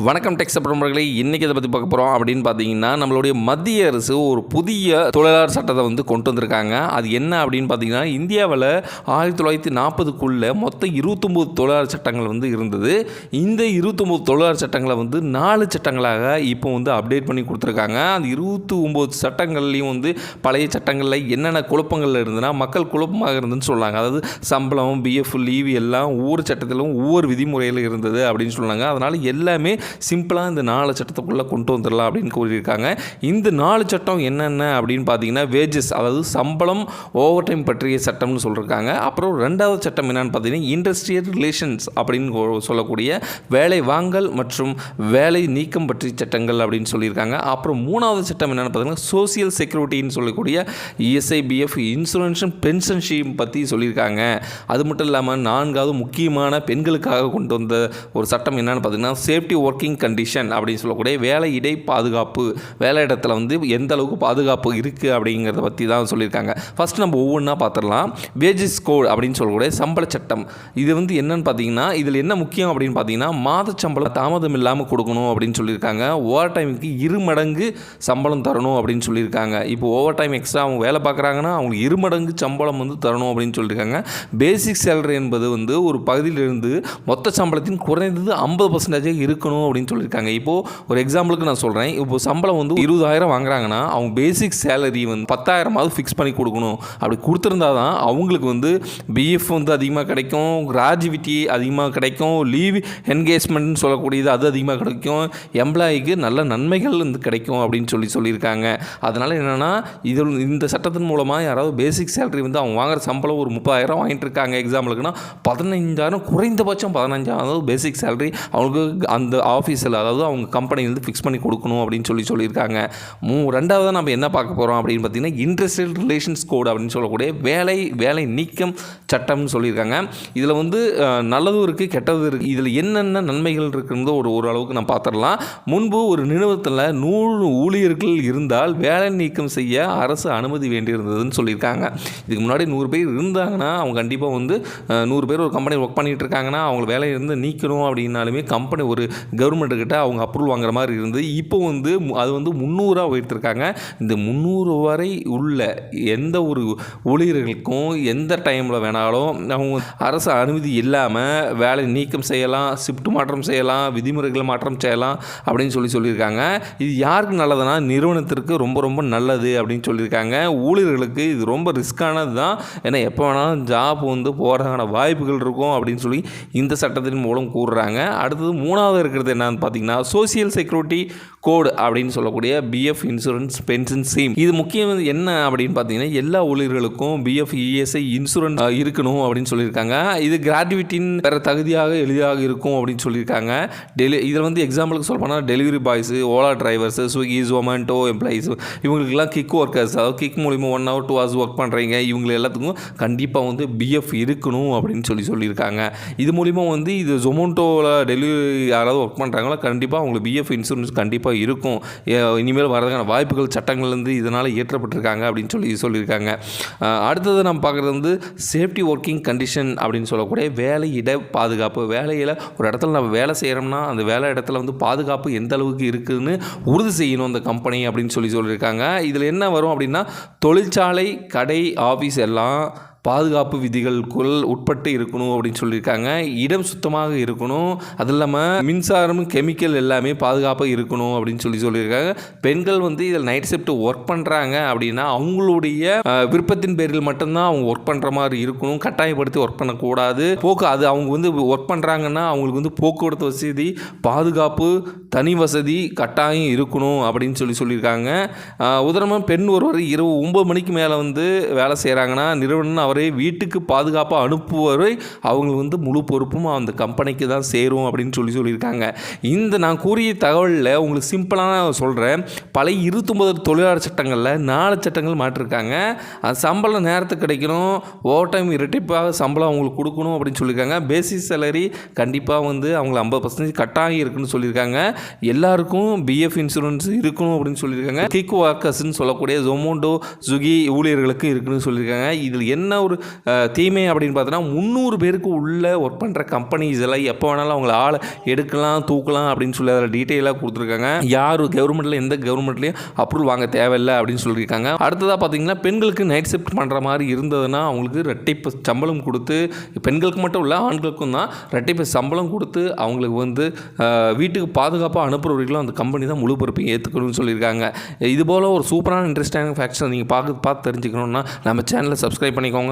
வணக்கம் டெக்ஸ் பிரமுகர்களே இன்றைக்கி இதை பற்றி பார்க்க போகிறோம் அப்படின்னு பார்த்தீங்கன்னா நம்மளுடைய மத்திய அரசு ஒரு புதிய தொழிலாளர் சட்டத்தை வந்து கொண்டு வந்திருக்காங்க. அது என்ன அப்படின்னு பார்த்தீங்கன்னா இந்தியாவில் ஆயிரத்தி தொள்ளாயிரத்தி நாற்பதுக்குள்ளே மொத்தம் இருபத்தொம்போது தொழிலாளர் சட்டங்கள் வந்து இருந்தது. இந்த இருபத்தொம்போது தொழிலாளர் சட்டங்களை வந்து நாலு சட்டங்களாக இப்போ வந்து அப்டேட் பண்ணி கொடுத்துருக்காங்க. அந்த இருபத்தி ஒம்பது சட்டங்கள்லையும் வந்து பழைய சட்டங்களில் என்னென்ன குழப்பங்கள் இருந்ததுன்னா மக்கள் குழப்பமாக இருந்ததுன்னு சொன்னாங்க அதாவது சம்பளம் பிஎஃப் லீவ் எல்லாம் ஒவ்வொரு சட்டத்திலும் ஒவ்வொரு விதிமுறையில் இருந்தது அப்படின்னு சொன்னாங்க. அதனால் எல்லாமே சிம்பிளாக இந்த நாலு சட்டத்துக்குள்ளே கொண்டு வந்துடலாம் அப்படின்னு கூறியிருக்காங்க. இந்த நாலு சட்டம் என்னென்ன அப்படின்னு பார்த்தீங்கன்னா வேஜஸ் அதாவது சம்பளம் ஓவர் டைம் பற்றிய சட்டம்னு சொல்லியிருக்காங்க அப்புறம் ரெண்டாவது சட்டம் என்னென்னு பார்த்தீங்கன்னா இண்டஸ்ட்ரியல் ரிலேஷன்ஸ் அப்படின்னு சொல்லக்கூடிய வேலை வாங்கல் மற்றும் வேலை நீக்கம் பற்றிய சட்டங்கள் அப்படின்னு சொல்லியிருக்காங்க. அப்புறம் மூணாவது சட்டம் என்னென்னு பார்த்தீங்கன்னா சோசியல் செக்யூரிட்டின்னு சொல்லக்கூடிய இஎஸ்ஐபிஎஃப் இன்சூரன்ஸும் பென்ஷன் ஸ்கீம் பற்றி சொல்லியிருக்காங்க. அது மட்டும் இல்லாமல் நான்காவது முக்கியமான பெண்களுக்காக கொண்டு வந்த ஒரு சட்டம் என்னென்னு பார்த்தீங்கன்னா சேஃப்டி ஒர்க்கிங் கண்டிஷன் அப்படின்னு சொல்லக்கூடிய வேலை இடை பாதுகாப்பு வேலை இடத்துல வந்து எந்த அளவுக்கு பாதுகாப்பு இருக்குது அப்படிங்கிறத பற்றி தான் சொல்லியிருக்காங்க. ஃபர்ஸ்ட் நம்ம ஒவ்வொன்றா பார்த்துடலாம் வேஜஸ் கோட் அப்படின்னு சொல்லக்கூடிய சம்பள சட்டம். இது வந்து என்னன்னு பார்த்தீங்கன்னா இதில் என்ன முக்கியம் அப்படின்னு பார்த்தீங்கன்னா மாத சம்பளம் தாமதம் இல்லாமல் கொடுக்கணும் அப்படின்னு சொல்லியிருக்காங்க. ஓவர் டைமுக்கு இரு மடங்கு சம்பளம் தரணும் அப்படின்னு சொல்லியிருக்காங்க. இப்போ ஓவர் டைம் எக்ஸ்ட்ரா அவங்க வேலை பார்க்குறாங்கன்னா அவங்க இரு மடங்கு சம்பளம் வந்து தரணும் அப்படின்னு சொல்லியிருக்காங்க. பேசிக் சேலரி என்பது வந்து ஒரு பகுதியிலிருந்து மொத்த சம்பளத்தின் குறைந்தது ஐம்பது பர்சன்டேஜாக இருக்கணும் அப்படின்னு சொல்லியிருக்காங்க. இப்போது ஒரு எக்ஸாம்பிளுக்கு நான் சொல்கிறேன் இப்போ சம்பளம் வந்து இருபதாயிரம் வாங்குறாங்கன்னா அவங்க பேசிக் சேலரி வந்து பத்தாயிரமாவது ஃபிக்ஸ் பண்ணி கொடுக்கணும். அப்படி கொடுத்துருந்தா தான் அவங்களுக்கு வந்து பிஎஃப் வந்து அதிகமாக கிடைக்கும். கிராஜுவிட்டி அதிகமாக கிடைக்கும். லீவ் என்கேஜ்மெண்ட்னு சொல்லக்கூடியது அது அதிகமாக கிடைக்கும். எம்ப்ளாயிக்கு நல்ல நன்மைகள் வந்து கிடைக்கும் அப்படின்னு சொல்லி சொல்லியிருக்காங்க. அதனால் என்னென்னா இது இந்த சட்டத்தின் மூலமாக யாராவது பேசிக் சேலரி வந்து அவங்க வாங்குற சம்பளம் ஒரு முப்பதாயிரம் வாங்கிட்டு இருக்காங்க எக்ஸாம்பிளுக்குன்னா பதினஞ்சாயிரம் குறைந்தபட்சம் பதினஞ்சாயிரம் பேசிக் சேலரி அவங்களுக்கு அந்த ஆஃபீஸில் அதாவது அவங்க கம்பெனி வந்து ஃபிக்ஸ் பண்ணி கொடுக்கணும் அப்படின்னு சொல்லி சொல்லியிருக்காங்க. மூ ரெண்டாவது நம்ம என்ன பார்க்க போகிறோம் அப்படின்னு பார்த்தீங்கன்னா இண்டஸ்ட்ரியல் ரிலேஷன்ஸ் கோடு அப்படின்னு சொல்லக்கூடிய வேலை வேலை நீக்கம் சட்டம்னு சொல்லியிருக்காங்க. இதில் வந்து நல்லதும் இருக்குது கெட்டதும் இருக்குது இதில் என்னென்ன நன்மைகள் இருக்குன்றதோ ஒரு ஓரளவுக்கு நம்ம பார்த்துடலாம். முன்பு ஒரு நிறுவனத்தில் நூறு ஊழியர்கள் இருந்தால் வேலை நீக்கம் செய்ய அரசு அனுமதி வேண்டியிருந்ததுன்னு சொல்லியிருக்காங்க. இதுக்கு முன்னாடி நூறு பேர் இருந்தாங்கன்னா அவங்க கண்டிப்பாக வந்து நூறு பேர் ஒரு கம்பெனி ஒர்க் பண்ணிகிட்டு இருக்காங்கன்னா அவங்க வேலையிலிருந்து நீக்கணும் அப்படின்னாலுமே கம்பெனி ஒரு கவர்மெண்ட்டுக்கிட்ட அவங்க அப்ரூவல் வாங்குற மாதிரி இருந்து இப்போ வந்து அது வந்து முந்நூறாக உயர்த்திருக்காங்க. இந்த முந்நூறு வரை உள்ள எந்த ஒரு ஊழியர்களுக்கும் எந்த டைமில் வேணாலும் அவங்க அரசு அனுமதி இல்லாமல் வேலை நீக்கம் செய்யலாம் ஷிஃப்ட் மாற்றம் செய்யலாம் விதிமுறைகள் மாற்றம் செய்யலாம் அப்படின்னு சொல்லி சொல்லியிருக்காங்க. இது யாருக்கு நல்லதுன்னா நிறுவனத்திற்கு ரொம்ப ரொம்ப நல்லது அப்படின்னு சொல்லியிருக்காங்க. ஊழியர்களுக்கு இது ரொம்ப ரிஸ்க்கானது தான். ஏன்னா எப்போ வேணாலும் ஜாப் வந்து போகிறதுக்கான வாய்ப்புகள் இருக்கும் அப்படின்னு சொல்லி இந்த சட்டத்தின் மூலம் கூறுறாங்க. அடுத்தது மூணாவது இருக்கிறது என்னன்னு பார்த்தீங்கன்னா சோசியல் செக்யூரிட்டி கோடு அப்படின்னு சொல்லக்கூடிய பிஎஃப் இன்சூரன்ஸ் பென்ஷன் ஸ்கீம் இது முக்கியம் என்ன அப்படின்னு பார்த்தீங்கன்னா எல்லா ஊழியர்களுக்கும் பிஎஃப் இஎஸ்ஐ இன்சூரன்ஸ் இருக்கணும் அப்படின்னு சொல்லியிருக்காங்க. இது கிராஜுவேட்டின் பெற தகுதியாக எளிதாக இருக்கும் அப்படின்னு சொல்லியிருக்காங்க. டெலி இதில் வந்து எக்ஸாம்பிளுக்கு சொல்ல போனால் delivery boys Ola drivers Swiggy Zomato employees இவங்களுக்குலாம் கிக் ஒர்க்கர்ஸ் அதாவது கிக் மூலிமா one hour two hours work பண்ணுறீங்க இவங்க எல்லாத்துக்கும் கண்டிப்பாக வந்து பிஎஃப் இருக்கணும் அப்படின்னு சொல்லி சொல்லியிருக்காங்க. இது மூலிமா வந்து இது ஜொமோட்டோவில் டெலிவரி யாராவது ஒர்க் பண்ணுறாங்களோ கண்டிப்பாக அவங்களுக்கு பிஎஃப் இன்சூரன்ஸ் கண்டிப்பாக இருக்கும். இனிமேல் வரதுக்கான வாய்ப்புகள் சட்டங்கள்லேருந்து இதனால் இயற்றப்பட்டிருக்காங்க அப்படின்னு சொல்லி சொல்லியிருக்காங்க. அடுத்தது நம்ம பார்க்குறது வந்து சேஃப்டி ஒர்க்கிங் கண்டிஷன் அப்படின்னு சொல்லக்கூடிய வேலை இட பாதுகாப்பு. வேலையில் ஒரு இடத்துல நம்ம வேலை செய்கிறோம்னா அந்த வேலை இடத்துல வந்து பாதுகாப்பு எந்த அளவுக்கு இருக்குதுன்னு உறுதி செய்யணும் அந்த கம்பெனி அப்படின்னு சொல்லி சொல்லியிருக்காங்க. இதில் என்ன வரும் அப்படின்னா தொழிற்சாலை கடை ஆஃபீஸ் எல்லாம் பாதுகாப்பு விதிகளுக்குள் உட்பட்டு இருக்கணும் அப்படின்னு சொல்லியிருக்காங்க. இடம் சுத்தமாக இருக்கணும். அது இல்லாமல் மின்சாரம் கெமிக்கல் எல்லாமே பாதுகாப்பாக இருக்கணும் அப்படின்னு சொல்லி சொல்லியிருக்காங்க. பெண்கள் வந்து இதில் நைட் ஷிஃப்ட் ஒர்க் பண்ணுறாங்க அப்படின்னா அவங்களுடைய விருப்பத்தின் பேரில் மட்டும்தான் அவங்க ஒர்க் பண்ணுற மாதிரி இருக்கணும். கட்டாயப்படுத்தி ஒர்க் பண்ணக்கூடாது. போக்கு அது அவங்க வந்து ஒர்க் பண்ணுறாங்கன்னா அவங்களுக்கு வந்து போக்குவரத்து வசதி பாதுகாப்பு தனி வசதி கட்டாயம் இருக்கணும் அப்படின்னு சொல்லி சொல்லியிருக்காங்க. உதாரணமாக பெண் ஒருவர் இரவு ஒம்பது மணிக்கு மேலே வந்து வேலை செய்கிறாங்கன்னா நிறுவனம் அவர் வீட்டுக்கு பாதுகாப்பாக அனுப்புவரை அவங்க வந்து முழு பொறுப்பும் அந்த கம்பெனிக்கு தான் சேரும் அப்படின்னு சொல்லி சொல்லியிருக்காங்க. இந்த நான் கூறிய தகவலில் உங்களுக்கு சிம்பிளாக சொல்கிறேன் பழைய இருபத்தொம்பது தொழிலாளர் சட்டங்களில் நாலு சட்டங்கள் மாற்றிருக்காங்க. சம்பளம் நேரத்துக்கு கிடைக்கணும். ஓவர் டைம் இரட்டிப்பாக சம்பளம் அவங்களுக்கு கொடுக்கணும் அப்படின்னு சொல்லியிருக்காங்க. பேசிக் சேலரி கண்டிப்பாக வந்து அவங்க ஐம்பது பர்சன்டேஜ் கட்டாகி இருக்குன்னு சொல்லியிருக்காங்க. எல்லாருக்கும் பிஎஃப் இன்சூரன்ஸ் இருக்கணும் அப்படின்னு சொல்லியிருக்காங்க. கிக் வாக்கர்ஸ்ன்னு சொல்லக்கூடிய ஜொமோட்டோ ஸ்விக்கி ஊழியர்களுக்கு இருக்குன்னு சொல்லியிருக்காங்க. இதில் என்ன ஒரு தீமை அப்படின்னு பார்த்தோன்னா முந்நூறு பேருக்கு உள்ள ஒர்க் பண்ணுற கம்பெனிஸ் எல்லாம் எப்போ வேணாலும் அவங்கள ஆளை எடுக்கலாம் தூக்கலாம் அப்படின்னு சொல்லி அதில் டீட்டெயிலாக கொடுத்துருக்காங்க. யார் கவர்மெண்ட்டில் எந்த கவர்மெண்ட்லேயும் அப்ரூவல் வாங்க தேவையில்லை அப்படின்னு சொல்லியிருக்காங்க. அடுத்ததாக பார்த்தீங்கன்னா பெண்களுக்கு நைட் ஷிஃப்ட் பண்ணுற மாதிரி இருந்ததுன்னா அவங்களுக்கு ரெட்டிப்பு சம்பளம் கொடுத்து பெண்களுக்கு மட்டும் இல்லை ஆண்களுக்கும் தான் ரெட்டிப்பு சம்பளம் கொடுத்து அவங்களுக்கு வந்து வீட்டுக்கு பாதுகாப்பாக அனுப்புகிற வரைக்கும் அந்த கம்பெனி தான் முழு பொறுப்பையும் ஏற்றுக்கணும்னு சொல்லியிருக்காங்க. இது போல் ஒரு சூப்பரான இன்ட்ரெஸ்டான ஃபேக்ட்ஸை நீங்கள் பார்க்க பார்த்து தெரிஞ்சுக்கணுன்னா நம்ம சேனலை சப்ஸ்கிரைப் பண்ணிக்கோங்க.